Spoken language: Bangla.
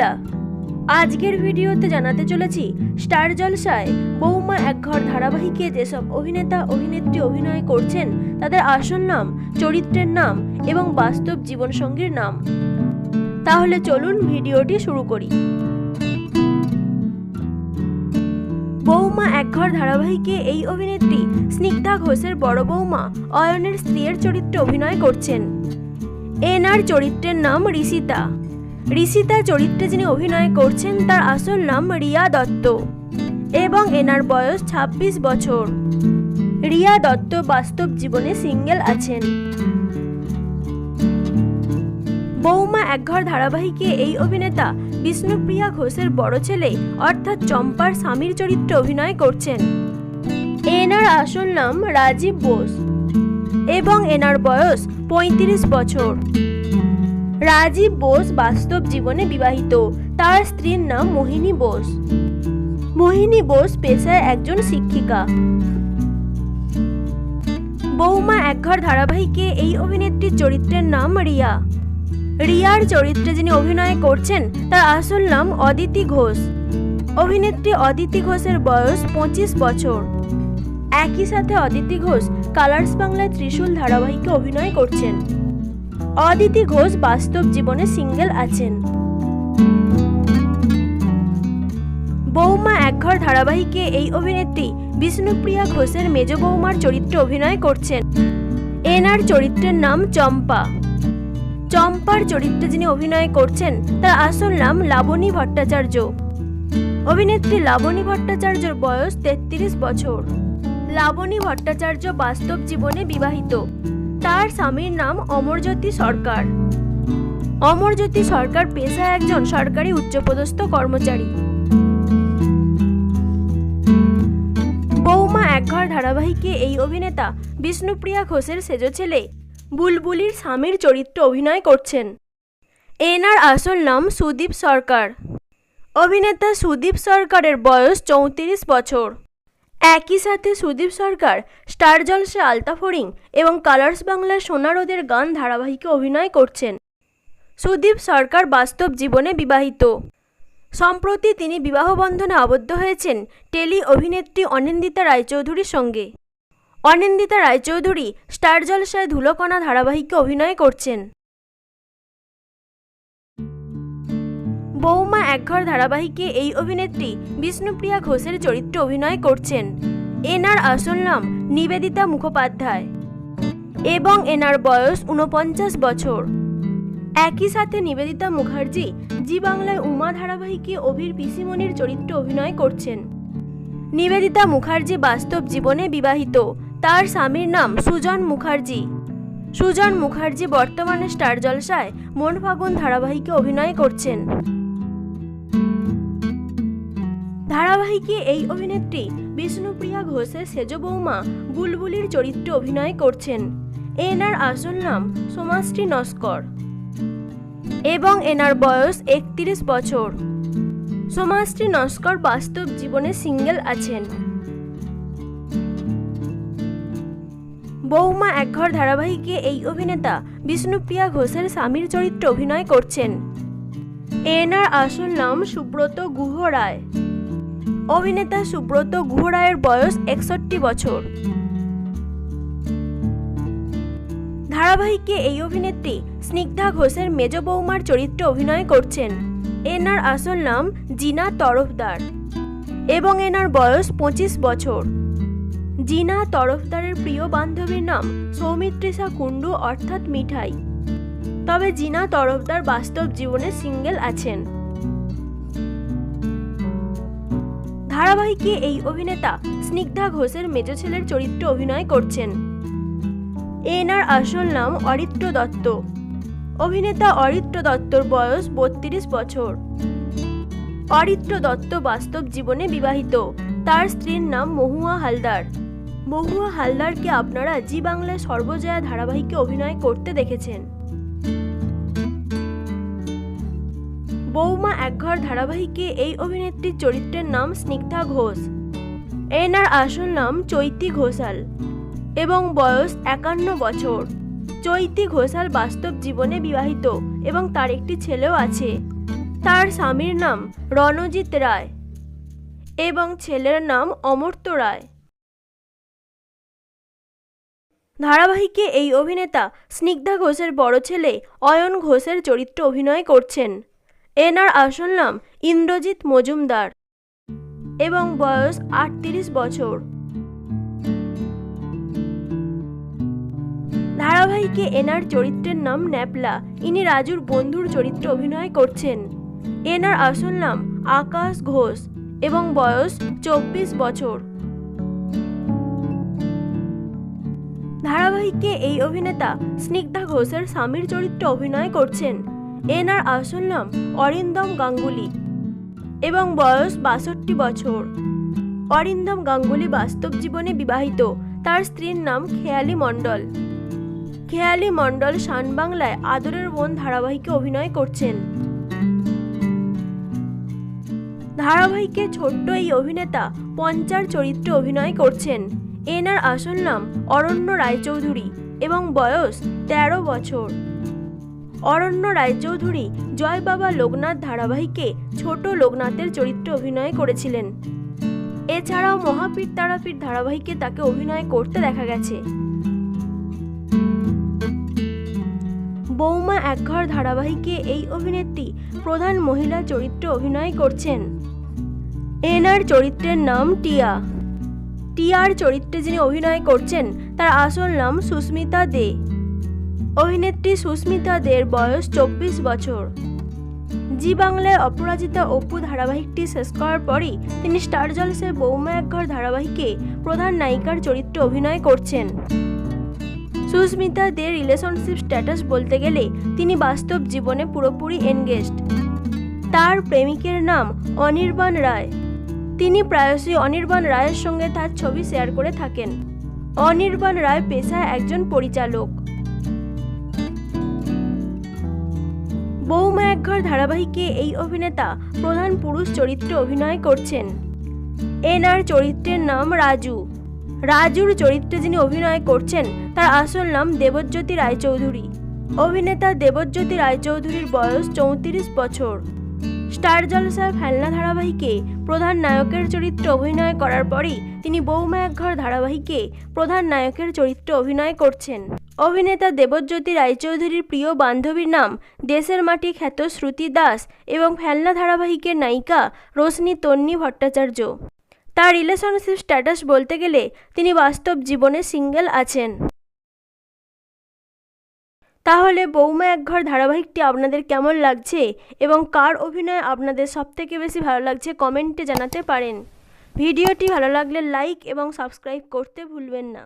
বাংলা আজকের ভিডিওতে জানাতে চলেছি স্টার জলসায় বৌমা একঘর ধারাবাহিকে যেসব অভিনেতা, অভিনেত্রী অভিনয় করছেন, তাদের আসল নাম, চরিত্রের নাম এবং বাস্তব জীবনসঙ্গীর নাম। তাহলে চলুন ভিডিওটি শুরু করি। বৌমা একঘর ধারাবাহিকে এই অভিনেত্রী স্নিগ্ধা ঘোষের বড় বৌমা অয়নের স্ত্রীর চরিত্রে অভিনয় করছেন। এনার চরিত্রের নাম ঋষিতা। ঋষিতা চরিত্রে যিনি অভিনয় করছেন, তার আসল নাম রিয়া দত্ত এবং এনার বয়স ২৬ বছর। রিয়া দত্ত বাস্তব জীবনে সিঙ্গেল আছেন। বৌমা একঘর ধারাবাহিকে এই অভিনেতা বিষ্ণুপ্রিয়া ঘোষের বড় ছেলে অর্থাৎ চম্পার স্বামীর চরিত্রে অভিনয় করছেন। এনার আসল নাম রাজীব বোস এবং এনার বয়স ৩৫ বছর। রাজীব বোস বাস্তব জীবনে বিবাহিত। তার স্ত্রীর নাম মোহিনী বোস। মোহিনী বোস পেশায় একজন শিক্ষিকা। বৌমা একঘর ধারাবাহিকে এই অভিনেত্রীর চরিত্রের নাম রিয়া। রিয়ার চরিত্রে যিনি অভিনয় করছেন, তার আসল নাম অদিতি ঘোষ। অভিনেত্রী অদিতি ঘোষের বয়স পঁচিশ বছর। একই সাথে অদিতি ঘোষ কালার্স বাংলায় ত্রিশূল ধারাবাহিকে অভিনয় করছেন। অদিতি ঘোষ বাস্তব জীবনে সিঙ্গেল আছেন। বৌমা একঘর ধারাবাহিকে এই অভিনেত্রী বিষ্ণুপ্রিয়া ঘোষের মেজ বৌমার চরিত্রে অভিনয় করছেন। এনার চরিত্রের নাম চম্পা। চম্পার চরিত্রে যিনি অভিনয় করছেন, তার আসল নাম লাবণী ভট্টাচার্য। অভিনেত্রী লাবণী ভট্টাচার্যর বয়স তেত্রিশ বছর। লাবণী ভট্টাচার্য বাস্তব জীবনে বিবাহিত। তার স্বামীর নাম অমরজ্যোতি সরকার। অমরজ্যোতি সরকার পেশায় একজন সরকারি উচ্চপদস্থ কর্মচারী। বৌমা একঘর ধারাবাহিকে এই অভিনেতা বিষ্ণুপ্রিয়া ঘোষের সেজ ছেলে বুলবুলির স্বামীর চরিত্রে অভিনয় করছেন। এনার আসল নাম সুদীপ সরকার। অভিনেতা সুদীপ সরকারের বয়স চৌত্রিশ বছর। একই সাথে সুদীপ সরকার, স্টার জলসে আলতা ফরিং এবং কালার্স বাংলার সোনা রোদের গান ধারাবাহিকে অভিনয় করছেন। সুদীপ সরকার বাস্তব জীবনে বিবাহিত। সম্প্রতি তিনি বিবাহ বন্ধনে আবদ্ধ হয়েছেন টেলি অভিনেত্রী অনিন্দিতা রায়চৌধুরীর সঙ্গে। অনিন্দিতা রায়চৌধুরী স্টার জলসায় ধুলোকণা ধারাবাহিকে অভিনয় করছেন। বৌমা একঘর ধারাবাহিকে এই অভিনেত্রী বিষ্ণুপ্রিয়া ঘোষের চরিত্রে অভিনয় করছেন। এনার আসল নাম নিবেদিতা মুখোপাধ্যায় এবং এনার বয়স উনপঞ্চাশ বছর। একই সাথে নিবেদিতা মুখার্জি জি বাংলায় উমা ধারাবাহিকে অভির পিসিমণির চরিত্রে অভিনয় করছেন। নিবেদিতা মুখার্জি বাস্তব জীবনে বিবাহিত। তার স্বামীর নাম সুজন মুখার্জি। সুজন মুখার্জি বর্তমানে স্টার জলসায় মন ফাগুন ধারাবাহিকে অভিনয় করছেন। ধারাবাহিকে এই অভিনেত্রী বিষ্ণুপ্রিয়া ঘোষের সেজ বৌমা বুলবুলির চরিত্রে অভিনয় করছেন। এনার আসল নাম সোমাশ্রী নস্কর এবং এনার বয়স একত্রিশ বছর। সোমাশ্রী নস্কর বাস্তব জীবনে সিঙ্গেল আছেন। বৌমা একঘর ধারাবাহিকে এই অভিনেতা বিষ্ণুপ্রিয়া ঘোষের স্বামীর চরিত্রে অভিনয় করছেন। এনার আসল নাম সুব্রত গুহ রায়। অভিনেতা সুব্রত গুহ রায়ের বয়স একষট্টি বছর। ধারাবাহিকে এই অভিনেত্রী স্নিগ্ধা ঘোষের মেজ বৌমার চরিত্রে অভিনয় করছেন। এনার আসল নাম জিনা তরফদার এবং এনার বয়স পঁচিশ বছর। জিনা তরফদারের প্রিয় বান্ধবীর নাম সৌমিত্রিষা কুণ্ডু অর্থাৎ মিঠাই। তবে জিনা তরফদার বাস্তব জীবনে সিঙ্গেল আছেন। ধারাবাহিকে এই অভিনেতা স্নিগ্ধা ঘোষের মেজ ছেলের চরিত্রে অভিনয় করছেন। এনার আসল নাম অরিত্র দত্ত। অভিনেতা অরিত্র দত্তর বয়স বত্রিশ বছর। অরিত্র দত্ত বাস্তব জীবনে বিবাহিত। তার স্ত্রীর নাম মহুয়া হালদার। মহুয়া হালদারকে আপনারা জি বাংলায় সর্বজয়া ধারাবাহিকে অভিনয় করতে দেখেছেন। বৌমা একঘর ধারাবাহিকে এই অভিনেত্রীর চরিত্রের নাম স্নিগ্ধা ঘোষ। এনার আসল নাম চৈতি ঘোষাল এবং বয়স একান্ন বছর। চৈতি ঘোষাল বাস্তব জীবনে বিবাহিত এবং তার একটি ছেলেও আছে। তার স্বামীর নাম রণজিৎ রায় এবং ছেলের নাম অমর্ত্য রায়। ধারাবাহিকে এই অভিনেতা স্নিগ্ধা ঘোষের বড় ছেলে অয়ন ঘোষের চরিত্রে অভিনয় করছেন। এনার আসল নাম ইন্দ্রজিৎ মজুমদার এবং বয়স আটত্রিশ বছর। ধারাবাহিকে এনার চরিত্রের নাম ন্যাপলা। ইনি রাজুর বন্ধুর চরিত্রে অভিনয় করছেন। এনার আসল নাম আকাশ ঘোষ এবং বয়স চব্বিশ বছর। ধারাবাহিকে এই অভিনেতা স্নিগ্ধা ঘোষের স্বামীর চরিত্রে অভিনয় করছেন। এনার আসল নাম অরিন্দম গাঙ্গুলি এবং বয়স বাষট্টি বছর। অরিন্দম গাঙ্গুলি বাস্তব জীবনে বিবাহিত। তার স্ত্রীর নাম খেয়ালি মণ্ডল। খেয়ালি মণ্ডল শান বাংলায় আদরের বোন ধারাবাহিকে অভিনয় করছেন। ধারাবাহিকে ছোট্ট এই অভিনেতা পঞ্চার চরিত্রে অভিনয় করছেন। এনার আসল নাম অরণ্য রায়চৌধুরী এবং বয়স তেরো বছর। অরণ্য রায়চৌধুরী জয় বাবা লোকনাথ ধারাবাহিকে ছোট লোকনাথের চরিত্রে অভিনয় করেছিলেন। এছাড়াও মহাপীর তারাপীর ধারাবাহিকে তাকে অভিনয় করতে দেখা গেছে। বৌমা একঘর ধারাবাহিকে এই অভিনেত্রী প্রধান মহিলা চরিত্রে অভিনয় করছেন। এনার চরিত্রের নাম টিয়া। টিয়ার চরিত্রে যিনি অভিনয় করছেন, তার আসল নাম সুস্মিতা দে। অভিনেত্রী সুস্মিতা দের বয়স চব্বিশ বছর। জি বাংলায় অপরাজিতা অপু ধারাবাহিকটি শেষ করার পরই তিনি স্টার জলসের বৌমা একঘর ধারাবাহিকে প্রধান নায়িকার চরিত্রে অভিনয় করছেন। সুস্মিতা দে রিলেশনশিপ স্ট্যাটাস বলতে গেলে তিনি বাস্তব জীবনে পুরোপুরি এনগেজড তার প্রেমিকের নাম অনির্বাণ রায়। তিনি প্রায়শই অনির্বাণ রায়ের সঙ্গে তার ছবি শেয়ার করে থাকেন। অনির্বাণ রায় পেশায় একজন পরিচালক। বৌমা একঘর ধারাবাহিকে এই অভিনেতা, প্রধান পুরুষ চরিত্রে অভিনয় করছেন। এনার চরিত্রের নাম রাজু। রাজুর চরিত্রে যিনি অভিনয় করছেন, তার আসল নাম দেবজ্যোতি রায়চৌধুরী। অভিনেতা দেবজ্যোতি রায়চৌধুরীর বয়স চৌত্রিশ বছর। স্টার জলসার ফেলনা ধারাবাহিকে প্রধান নায়কের চরিত্রে অভিনয় করার পরই তিনি বৌমা একঘর ধারাবাহিকে প্রধান নায়কের চরিত্রে অভিনয় করছেন। অভিনেতা দেবজ্যোতি রায়চৌধুরীর প্রিয় বান্ধবীর নাম দেশের মাটি খ্যাত শ্রুতি দাস এবং ফেলনা ধারাবাহিকের নায়িকা রোশনি তন্নি ভট্টাচার্য। তার রিলেশনশিপ স্ট্যাটাস বলতে গেলে তিনি বাস্তব জীবনে সিঙ্গেল আছেন। তাহলে বৌমা একঘর ধারাবাহিকটি আপনাদের কেমন লাগছে এবং কার অভিনয় আপনাদের সবথেকে বেশি ভালো লাগছে কমেন্টে জানাতে পারেন। ভিডিওটি ভালো লাগলে লাইক এবং সাবস্ক্রাইব করতে ভুলবেন না।